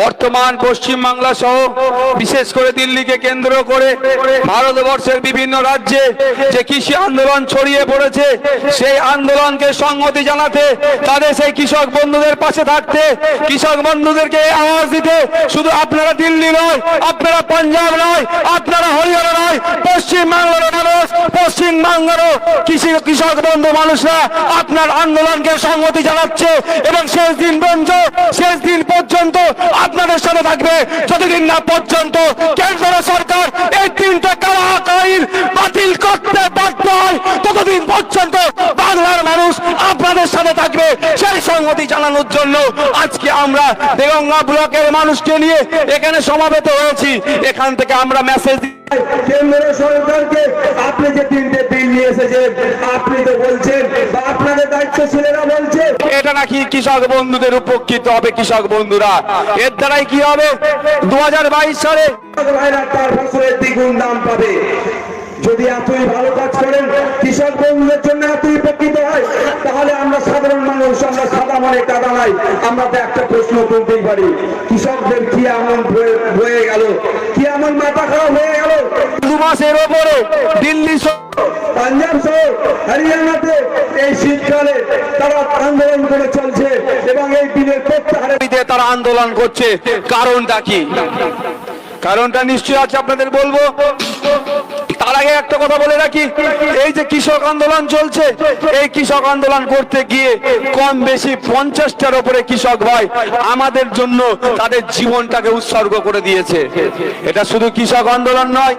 বর্তমান পশ্চিম বাংলা সহ বিশেষ করে দিল্লিকে কেন্দ্র করে ভারতবর্ষের বিভিন্ন রাজ্যে যে কৃষি আন্দোলন ছড়িয়ে পড়েছে, সেই আন্দোলনকে সংহতি জানাতে, তাদের সেই কৃষক বন্ধুদের পাশে থাকতে, কৃষক বন্ধুদেরকে আওয়াজ দিতে, শুধু আপনারা দিল্লি নয়, আপনারা পাঞ্জাব নয়, আপনারা হরিয়ানা নয় পশ্চিম বাংলার মানুষ পশ্চিম বাংলারও কৃষি কৃষক বন্ধু মানুষরা আপনার আন্দোলনকে সংহতি জানাচ্ছে এবং শেষ দিন পর্যন্ত, শেষ দিন পর্যন্ত আপনাদের সাথে থাকবে। যতদিন না পর্যন্ত কেন্দ্র সরকার এই তিনটা কালা আইন বাতিল করতে বাধ্য হয়, ততদিন পর্যন্ত বাংলার মানুষ আপনাদের সাথে থাকবে সেই সংহতি জানানোর জন্য আজকে আমরা দেগঙ্গা ব্লকের মানুষকে নিয়ে এখানে সমাবেত হয়েছি। এখান থেকে আমরা মেসেজ কেন্দ্র সরকারকে আপনি যে তিনটে এসেছেন আপনি তো বলছেন বা আপনাদের দায়িত্বশীলেরা বলছে। এটা নাকি কৃষক বন্ধুদের উপকৃত হবে কৃষক বন্ধুরা। এর দ্বারাই কি হবে? দু হাজার বাইশ সালে ভাইরা তার ফসলের দ্বিগুণ দাম পাবে। যদি এতই ভালো কাজ করেন কৃষক বন্ধুদের জন্য এতই উপকৃত হয় তাহলে আমরা সাধারণ মানুষ আমরা সাদা মনে কাদা নাই। আমরা তো একটা প্রশ্ন তুলতেই পারি কৃষকদের কি এমন বয়ে গেল? কি এমন মাথা খারাপ হয়ে গেল? দু মাসের ওপরে দিল্লি পাঞ্জাব সহ হরিয়ানাতে এই শীতকালে তারা আন্দোলন করে চলছে এবং এই বিলের প্রত্যাহারের দাবিতে তারা আন্দোলন করছে। কারণটা কি? কারণটা নিশ্চয় আছে আপনাদের বলব? আগে একটা কথা বলে রাখি, এই যে কৃষক আন্দোলন চলছে, এই কৃষক আন্দোলন করতে গিয়ে কম বেশি পঞ্চাশটার উপরে কৃষক ভাই আমাদের জন্য তাদের জীবনটাকে উৎসর্গ করে দিয়েছে। এটা শুধু কৃষক আন্দোলন নয়,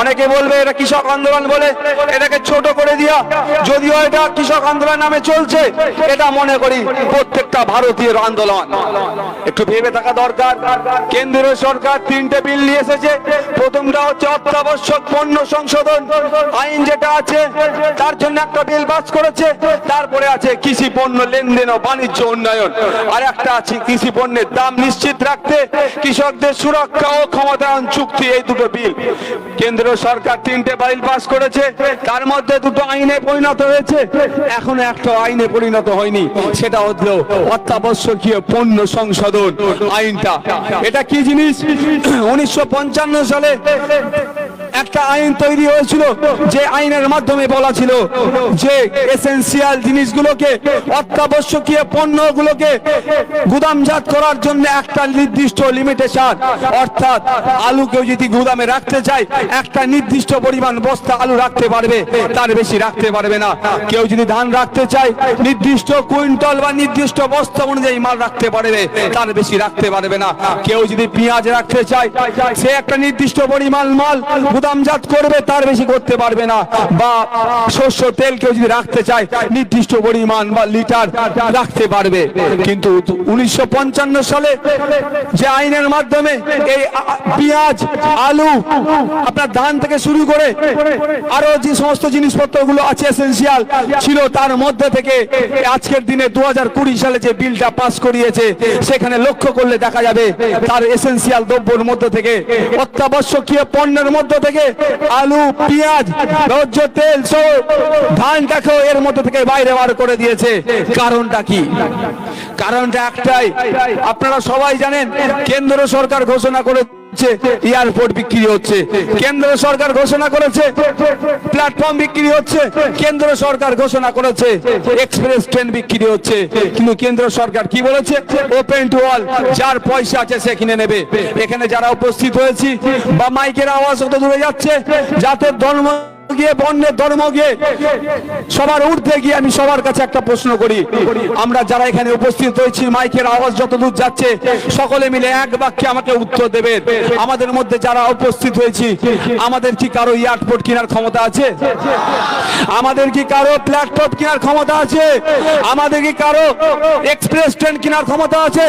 অনেকে বলবে এটা কৃষক আন্দোলন বলে, এটাকে ছোট করে দিয়া, যদিও এটা কৃষক আন্দোলন নামে চলছে, এটা মনে করি প্রত্যেকটা ভারতীয় আন্দোলন। একটু ভেবে থাকা দরকার, কেন্দ্রীয় সরকার তিনটে বিল নিয়ে এসেছে প্রথমটা হচ্ছে অত্যাবশ্যক পণ্য সংশোধন আইন যেটা আছে, তার জন্য একটা বিল পাস করেছে, তারপরে আছে কৃষি পণ্য লেনদেন ও বাণিজ্য উন্নয়ন। আর একটা আছে কৃষি পণ্যের দাম নিশ্চিত রাখতে, কৃষকদের সুরক্ষা ও ক্ষমতায়ন চুক্তি, এই দুটো বিল। কেন্দ্র সরকার তিনটে বিল পাস করেছে, তার মধ্যে দুটো আইনে পরিণত হয়েছে। এখনও একটা আইনে পরিণত হয়নি, সেটা হলো অত্যাবশ্যকীয় পণ্য সংশোধন আইনটা। এটা কি জিনিস? উনিশশো পঞ্চান্ন সালে presente. একটা আইন তৈরি হয়েছিল, যে আইনের মাধ্যমে বলা ছিল যে এসেন্সিয়াল জিনিসগুলোকে, অত্যাবশ্যকীয় পণ্যগুলোকে গুদামজাত করার জন্য একটা নির্দিষ্ট লিমিটেশন অর্থাৎ আলু কেউ যদি গুদামে রাখতে চায়, একটা নির্দিষ্ট পরিমাণ বস্তা আলু রাখতে পারবে, তার বেশি রাখতে পারবে না। কেউ যদি ধান রাখতে চায়, নির্দিষ্ট কুইন্টাল বা নির্দিষ্ট বস্তা অনুযায়ী মাল রাখতে পারবে, তার বেশি রাখতে পারবে না। কেউ যদি পেঁয়াজ রাখতে চায়, সে একটা নির্দিষ্ট পরিমাণ মাল গুদামজাত করবে, তার বেশি করতে পারবে না। বা শস্য, তেল কেউ যদি রাখতে চায়, নির্দিষ্ট পরিমাণ বা লিটার রাখতে পারবে। কিন্তু উনিশশো সালে যে আইনের মাধ্যমে এই পেঁয়াজ, আলু, আপনার ধান থেকে শুরু করে আরও যে সমস্ত জিনিসপত্রগুলো আছে এসেন্সিয়াল ছিল, তার মধ্যে থেকে আজকের দিনে দু হাজার কুড়ি সালে যে বিলটা পাস করিয়েছে, সেখানে লক্ষ্য করলে দেখা যাবে, তার এসেন্সিয়াল দ্রব্যের মধ্যে থেকে অত্যাবশ্যকীয় পণ্যের মধ্যে থেকে আলু, পেঁয়াজ ভোজ্য তেল সহ ধানটাকেও এর মধ্যে থেকে বাইরে বার করে দিয়েছে। কারণটা কি? কারণটা একটাই। আপনারা সবাই জানেন, কেন্দ্র সরকার ঘোষণা করে এয়ারপোর্ট বিক্রি হচ্ছে। কেন্দ্র সরকার ঘোষণা করেছে প্ল্যাটফর্ম বিক্রি হচ্ছে, কেন্দ্র সরকার ঘোষণা করেছে এক্সপ্রেস ট্রেন বিক্রি হচ্ছে। কিন্তু কেন্দ্র সরকার কি বলেছে? ওপেন টু অল যার পয়সা আছে সে কিনে নেবে। এখানে যারা উপস্থিত হয়েছি, বা মাইকের আওয়াজ অত দূরে যাচ্ছে, যাতে ধর্ম আমাদের মধ্যে যারা উপস্থিত হয়েছি, আমাদের কি কারও এয়ারপোর্ট কেনার ক্ষমতা আছে? আমাদের কি কারও প্ল্যাটফর্ম কেনার ক্ষমতা আছে? আমাদের কি কারও এক্সপ্রেস ট্রেন কেনার ক্ষমতা আছে?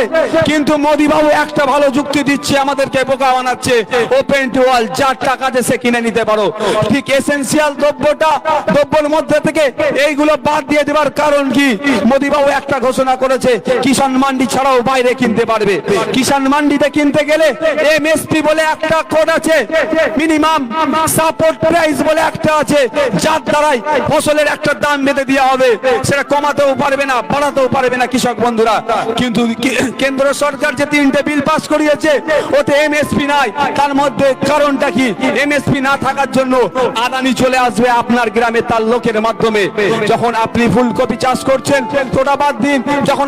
কিন্তু মোদী বাবু একটা ভালো যুক্তি দিচ্ছে, আমাদেরকে বোকা বানাচ্ছে। ওপেন টু অল, যার টাকা সে কিনে নিতে পারো। ঠিক এসেন্স এসেন্সিয়াল দ্রব্যটা, দ্রব্যের মধ্যে থেকে এইগুলো বাদ দিয়ে দেবার কারণ কি? মোদিবাবু একটা ঘোষণা করেছে, কিষাণ মান্ডি ছাড়াও বাইরে কিনতে পারবে। কিষাণ মান্ডিতে কিনতে গেলে এমএসপি বলে একটা কোড আছে মিনিমাম সাপোর্ট প্রাইস বলে একটা আছে, যার দ্বারাই ফসলের একটা দাম বেঁধে দেওয়া হবে। সেটা কমাতেও পারবে না, বাড়াতেও পারবে না কৃষক বন্ধুরা। কিন্তু কেন্দ্র সরকার যে তিনটে বিল পাস করিয়েছে, ওতে এমএসপি নাই। তার মধ্যে কারণটা কি? এমএসপি না থাকার জন্য আদানি চলে আসবে আপনার গ্রামে তার লোকের মাধ্যমে। যখন আপনি ফুলকপি চাষ করছেন ওটা বাদ দিন। যখন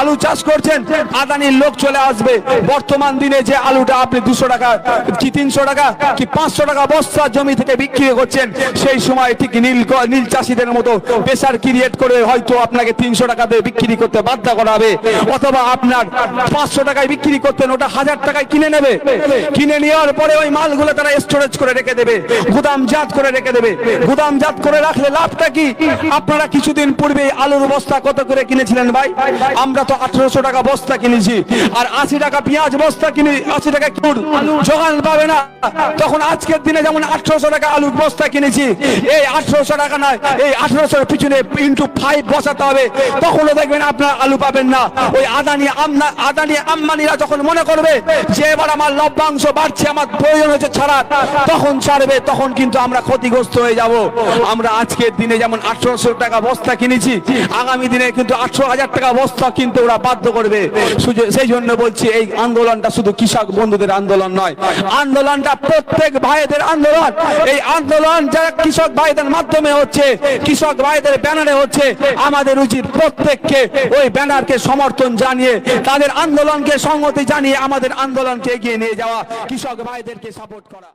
আলু চাষ করছেন, আদানির লোক চলে আসবে। বর্তমান দিনে যে আলুটা আপনি দুশো টাকা কি তিনশো টাকা কি পাঁচশো টাকা বস্তা জমি থেকে বিক্রি করছেন, সেই সময় ঠিক নীল নীল চাষিদের মতো প্রেশার ক্রিয়েট করে হয়তো আপনাকে তিনশো টাকা দিয়ে বিক্রি করতে বাধ্য করা হবে। অথবা আপনার পাঁচশো টাকায় বিক্রি করতেন, ওটা হাজার টাকায় কিনে নেবে। কিনে নেওয়ার পরে ওই মালগুলো তারা স্টোরেজ করে রেখে দেবে। গুদাম গুদামজাত করে রেখে দেবে। গুদামজাত করে রাখলে লাভটা কি? আপনারা কিছুদিন পূর্বে আলুর বস্তা কত করে কিনেছিলেন ভাই? আমরা তো আঠারোশো টাকা বস্তা কিনেছি। আর আশি টাকা পেঁয়াজ বস্তা কিনে আশি টাকা কিনুন যোগান পাবে না। তখন আজকের দিনে যেমন আঠারোশো টাকা আলুর বস্তা কিনেছি, এই আঠারোশো টাকা নয়, এই আঠারোশোর পিছনে ইন্টু ফাইভ বসাতে হবে। তখনও দেখবেন আপনার আলু পাবেন না। ওই আদানি আমনা আদানি আম্বানিরা যখন মনে করবে যে এবার আমার লভ্যাংশ বাড়ছে, আমার প্রয়োজন হচ্ছে ছাড়া তখন ছাড়বে, তখন কিন্তু আমরা ক্ষতিগ্রস্ত হয়ে যাব। আমরা আজকের দিনে যেমন আঠারোশো টাকা বস্তা কিনেছি, আগামী দিনে কিন্তু আঠারো হাজার টাকা বস্তা কিনতে ওরা বাধ্য করবে। সেই জন্য বলছি, এই আন্দোলনটা শুধু কৃষক বন্ধুদের আন্দোলন নয়, আন্দোলনটা প্রত্যেক ভাইদের আন্দোলন। এই আন্দোলন যারা কৃষক ভাইদের মাধ্যমে হচ্ছে, কৃষক ভাইদের ব্যানারে হচ্ছে, আমাদের উচিত প্রত্যেককে ওই ব্যানারকে সমর্থন জানিয়ে, তাদের আন্দোলনকে সংহতি জানিয়ে আমাদের আন্দোলনকে এগিয়ে নিয়ে যাওয়া, কৃষক ভাইদেরকে সাপোর্ট করা।